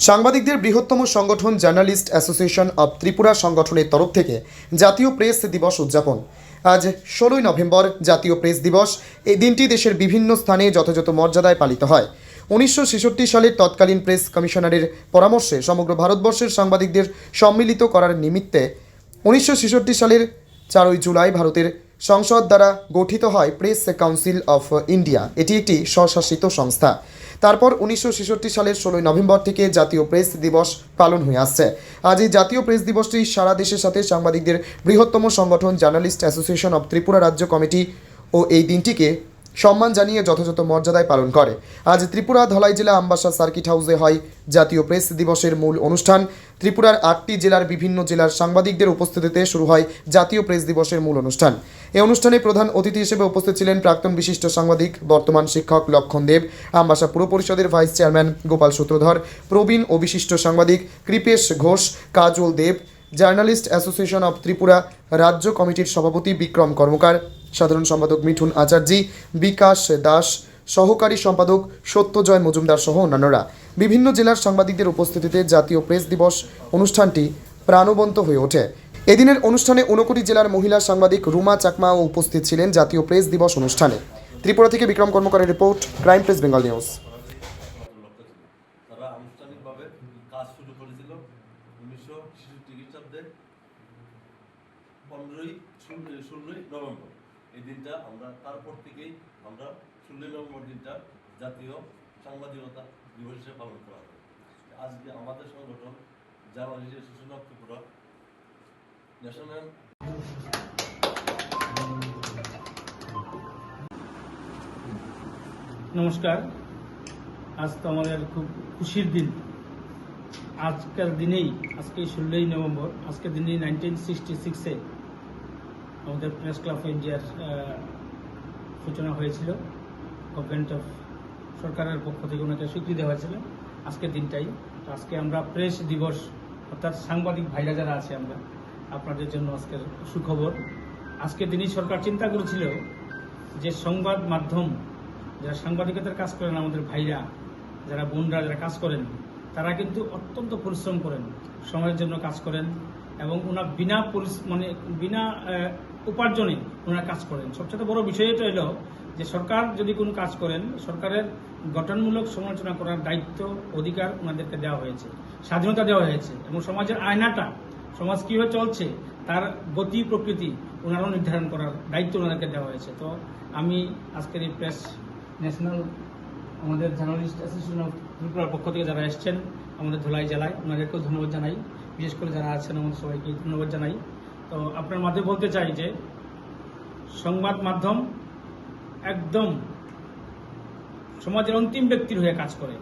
সাংবাদিকদের বৃহত্তম সংগঠন জার্নালিস্ট অ্যাসোসিয়েশন অব ত্রিপুরা সংগঠনের তরফ থেকে জাতীয় প্রেস দিবস উদযাপন। আজ ষোলোই নভেম্বর জাতীয় প্রেস দিবস। এই দিনটি দেশের বিভিন্ন স্থানে যথাযথ মর্যাদায় পালিত হয়। উনিশশো ছেষট্টি সালের তৎকালীন প্রেস কমিশনারের পরামর্শে সমগ্র ভারতবর্ষের সাংবাদিকদের সম্মিলিত করার নিমিত্তে উনিশশো ছেষট্টি সালের চারই জুলাই ভারতের সংসদ দ্বারা গঠিত হয় প্রেস কাউন্সিল অফ ইন্ডিয়া। এটি একটি স্বশাসিত সংস্থা। তারপর উনিশশো ছেষট্টি সালের ষোলোই নভেম্বর থেকে জাতীয় প্রেস দিবস পালন হয়ে আসছে। আজ এই জাতীয় প্রেস দিবসটি সারা দেশের সাথে সাংবাদিকদের বৃহত্তম সংগঠন, জার্নালিস্ট অ্যাসোসিয়েশন অব ত্রিপুরা রাজ্য কমিটি ও এই দিনটিকে সম্মান জানিয়ে যথাযথ মর্যাদায় পালন করে। আজ ত্রিপুরা ধলাই জেলা আম্বাসা সার্কিট হাউসে হয় জাতীয় প্রেস দিবসের মূল অনুষ্ঠান। ত্রিপুরার আটটি জেলার বিভিন্ন জেলার সাংবাদিকদের উপস্থিতিতে শুরু হয় জাতীয় প্রেস দিবসের মূল অনুষ্ঠান। এই অনুষ্ঠানে প্রধান অতিথি হিসেবে উপস্থিত ছিলেন প্রাক্তন বিশিষ্ট সাংবাদিক, বর্তমান শিক্ষক লক্ষণ দেব, আমবাসা পুর পরিষদের ভাইস চেয়ারম্যান গোপাল সূত্রধর, প্রবীণ ও বিশিষ্ট সাংবাদিক Kripesh Ghosh, Kajal Deb, journalist association of Tripura, রাজ্য কমিটির সভাপতি বিক্রম কর্মকার সাধারণ সম্পাদক মিঠুন আচার্যি, বিকাশ দাস, সহকারী সম্পাদক সত্যজয় মজুমদার সহ অন্যান্যরা। বিভিন্ন জেলার সাংবাদিকদের উপস্থিতিতে জাতীয় প্রেস দিবস অনুষ্ঠানটি প্রাণবন্ত হয়ে ওঠে। এদিনের অনুষ্ঠানে ঊনকোটি জেলার মহিলা সাংবাদিক রুমা চাকমাও উপস্থিত ছিলেন জাতীয় প্রেস দিবস অনুষ্ঠানে। ত্রিপুরা থেকে Bikram কর্মকারের report, crime press Bengal news. November. এই দিনটা আমরা, তারপর থেকেই আমরা ষোলোই নভেম্বর দিনটা জাতীয় সাংবাদিকতা দিবস হিসেবে পালন করা হয়। আজকে আমাদের সংগঠন journalist association of Tripura national নমস্কার। আজ তো আমাদের খুব খুশির দিন। আজকের দিনেই, আজকে ষোলোই নভেম্বর, আজকের দিনেই নাইনটিন সিক্সটি সিক্সে আমাদের প্রেস ক্লাব অফ ইন্ডিয়ার সূচনা হয়েছিল। গভর্নমেন্ট অফ সরকারের পক্ষ থেকে ওনাকে স্বীকৃতি দেওয়া হয়েছিল। আজকের দিনটাই। আজকে আমরা প্রেস দিবস, অর্থাৎ সাংবাদিক ভাইরা যারা আছে আমরা, আপনাদের জন্য আজকের সুখবর। আজকের দিনই সরকার চিন্তা করেছিল যে সংবাদ মাধ্যম, যারা সাংবাদিকতার কাজ করেন আমাদের ভাইরা, যারা বোনরা যারা কাজ করেন, তারা কিন্তু অত্যন্ত পরিশ্রম করেন সমাজের জন্য কাজ করেন এবং ওনার বিনা মানে বিনা উপার্জনে ওনারা কাজ করেন। সবচেয়ে বড় বিষয় এটা হলো যে সরকার যদি কোনো কাজ করেন, সরকারের গঠনমূলক সমালোচনা করার দায়িত্ব, অধিকার ওনাদেরকে দেওয়া হয়েছে, স্বাধীনতা দেওয়া হয়েছে এবং সমাজের আয়নাটা, সমাজ কীভাবে চলছে, তার গতি, প্রকৃতি ওনারাও নির্ধারণ করার দায়িত্ব ওনাদেরকে দেওয়া হয়েছে। তো আমি আজকের এই প্রেস ন্যাশনাল, আমাদের জার্নালিস্ট অ্যাসোসিয়েশন অফ ত্রিপুরার পক্ষ থেকে যারা এসছেন, আমাদের ধলাই জেলায়, ওনাদেরকেও ধন্যবাদ জানাই। বিশেষ করে যারা আছেন, আমাদের সবাইকে ধন্যবাদ জানাই। তো আপনার মাধ্যমে বলতে চাই যে সংবাদ মাধ্যম একদম সমাজের অন্তিম ব্যক্তির হয়ে কাজ করে।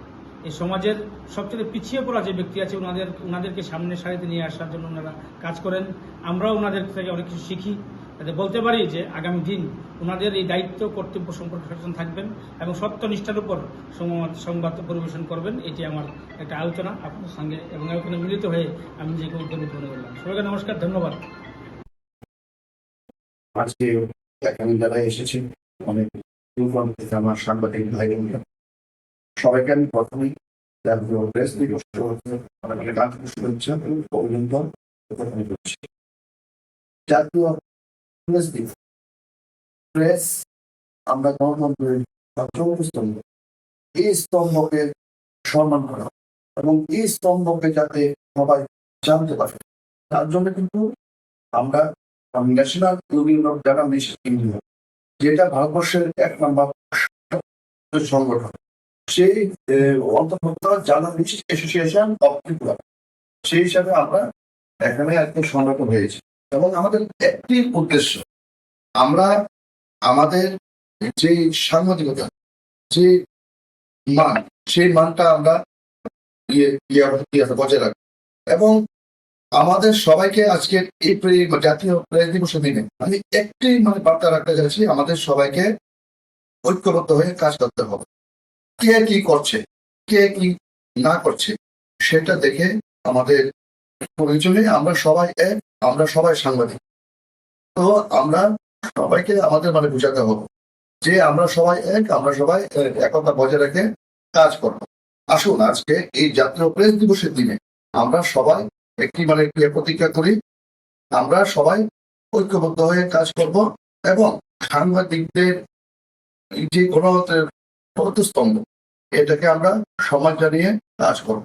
এই সমাজের সবচেয়ে পিছিয়ে পড়া যে ব্যক্তি আছে ওনাদের ওনাদেরকে সামনে সারিতে নিয়ে আসার জন্য ওনারা কাজ করেন। আমরাও ওনাদের থেকে অনেক কিছু শিখি। যাতে বলতে পারি যে আগামী দিন ওনাদের এই দায়িত্ব, কর্তব্য সম্পর্কে সচেতন থাকবেন এবং সত্যনিষ্ঠার উপর সংবাদ- পরিবেশন করবেন। এটি আমার একটা আলোচনা আপনার সঙ্গে এবং এখানে মিলিত হয়ে আমি নিজেকে উদ্যোগী মনে করলাম সবাইকে নমস্কার, ধন্যবাদ। আজকে এখানে যারা এসেছে, অনেক আমার সাংবাদিক ভাই সবাইকে আমি প্রথমেই প্রেস দিবস শুভেচ্ছা এবং অভিনন্দন করছি জাতীয় প্রেস দিবস। প্রেস আমরা গণতন্ত্রের স্তম্ভ। এই স্তম্ভকে সম্মান করা এবং এই স্তম্ভকে যাতে সবাই জানতে পারে, তার জন্য কিন্তু আমরা national union of journalist India যেটা ভারতবর্ষের এক নম্বর সংগঠন। সেই অন্তর্ভুক্ত জার্নালিস্ট অ্যাসোসিয়েশন অফ ত্রিপুরা। সেই হিসাবে আমরা এখানে একটি সংগঠন হয়েছে। এবং আমাদের একটি উদ্দেশ্য, আমরা আমাদের যে সাংবাদিকতা, যে মান, সেই মানটা আমরা ইয়ে ইয়ে ইয়ে বজায় রাখব। এবং আমাদের সবাইকে আজকে এই জাতীয় প্রেস দিবসের দিনে আমি একটি মানে বার্তা রাখতে চাইছি আমাদের সবাইকে ঐক্যবদ্ধ হয়ে কাজ করতে হবে। কে কি করছে, কে কি না করছে, সেটা দেখে আমাদের প্রয়োজনে আমরা সবাই এক, আমরা সবাই সাংবাদিক। তো আমরা সবাইকে আমাদের মানে বোঝাতে হবে যে আমরা সবাই এক, আমরা সবাই একতা বজায় রেখে কাজ করব। আসুন আজকে এই জাতীয় প্রেস দিবসের দিনে আমরা সবাই একটি মানে প্রতিজ্ঞা করি, আমরা সবাই ঐক্যবদ্ধ হয়ে কাজ করব এবং সাংবাদিকদের যে গণতন্ত্রের প্রতিস্তম্ভ, এটাকে আমরা সমাজ জানিয়ে কাজ করব।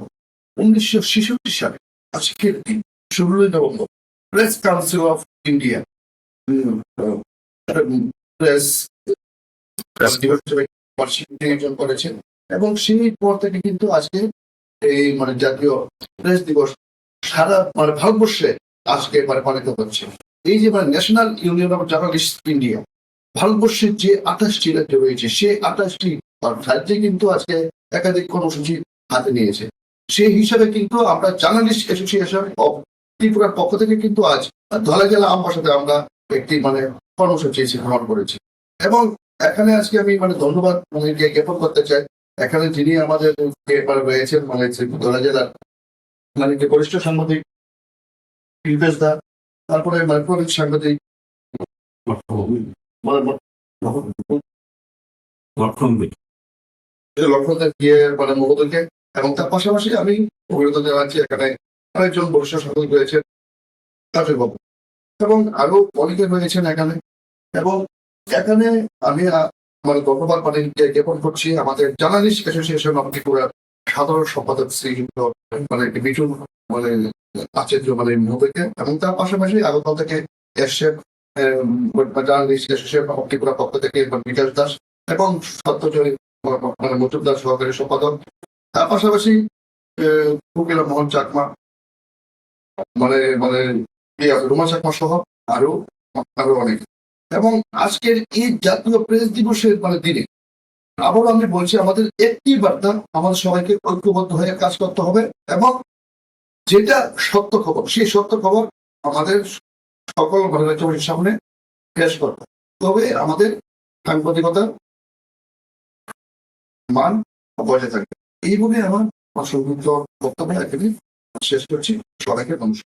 উনিশশো ছেষট্টি সালে আজকের দিন ষোলোই November press council of India press করেছেন এবং সেই পর থেকে কিন্তু আজকে এই মানে জাতীয় প্রেস দিবস সারা মানে ভারতবর্ষে আজকে মানে পালিত হচ্ছে। এই যে মানে national union of journalist India ভারতবর্ষের যে আঠাশটি রাজ্য রয়েছে, সেই আঠাশটি রাজ্যে কিন্তু আজকে একাধিক কর্মসূচি হাতে নিয়েছে। সেই হিসাবে কিন্তু আমরা জার্নালিস্ট অ্যাসোসিয়েশন অফ ত্রিপুরার পক্ষ থেকে কিন্তু আজ ধলা জেলা আমার সাথে আমরা একটি মানে কর্মসূচি গ্রহণ করেছি। এবং এখানে আজকে আমি মানে ধন্যবাদ মানে জ্ঞা- জ্ঞাপন করতে চাই। এখানে যিনি আমাদের মানে রয়েছেন মানে ধলা জেলার মানে যে বরিষ্ঠ সাংবাদিক ইলবেশ দা তারপরে প্রবীণ সাংবাদিক লক্ষ্যদের গিয়ে মানে মহোদয়কে এবং তার পাশাপাশি আমি অভিনন্দন জানাচ্ছি এখানে আরেকজন বরিষ্ঠ সাংবাদিক রয়েছেন কাজের বাবু। এবং আরও অনেকে রয়েছেন এখানে এবং এখানে আমি মানে ধন্যবাদ মানে জ্ঞাপন করছি আমাদের জার্নালিস্ট অ্যাসোসিয়েশন অফ ত্রিপুরার সাধারণ সম্পাদক শ্রীযুক্ত মানে বিটুল মানে আচার্য মানে মহোদয়কে এবং তার পাশাপাশি আগরতলা থেকে এসছেন ত্রিপুরা পক্ষ থেকে বিকাশ দাস এবং সত্যজয় মানে মজুমদার সহকারী সম্পাদক। তার পাশাপাশি কোকিলা মোহন চাকমা মানে মানে রুমা চাকমা সহ আরও আরও অনেক। এবং আজকের এই জাতীয় প্রেস দিবসের মানে দিনে আবারও আমি বলছি, আমাদের একটি বার্তা, আমাদের সবাইকে ঐক্যবদ্ধ হয়ে কাজ করতে হবে এবং যেটা সত্য খবর, সেই সত্য খবর আমাদের সকল রাজ্যবাসীর সামনে পেশ করতে। তবে আমাদের সাংবাদিকতা মান বজায় থাকবে। এই বলে আমার সংযুক্ত বক্তব্য এখানে শেষ করছি। সবাইকে নমস্কার।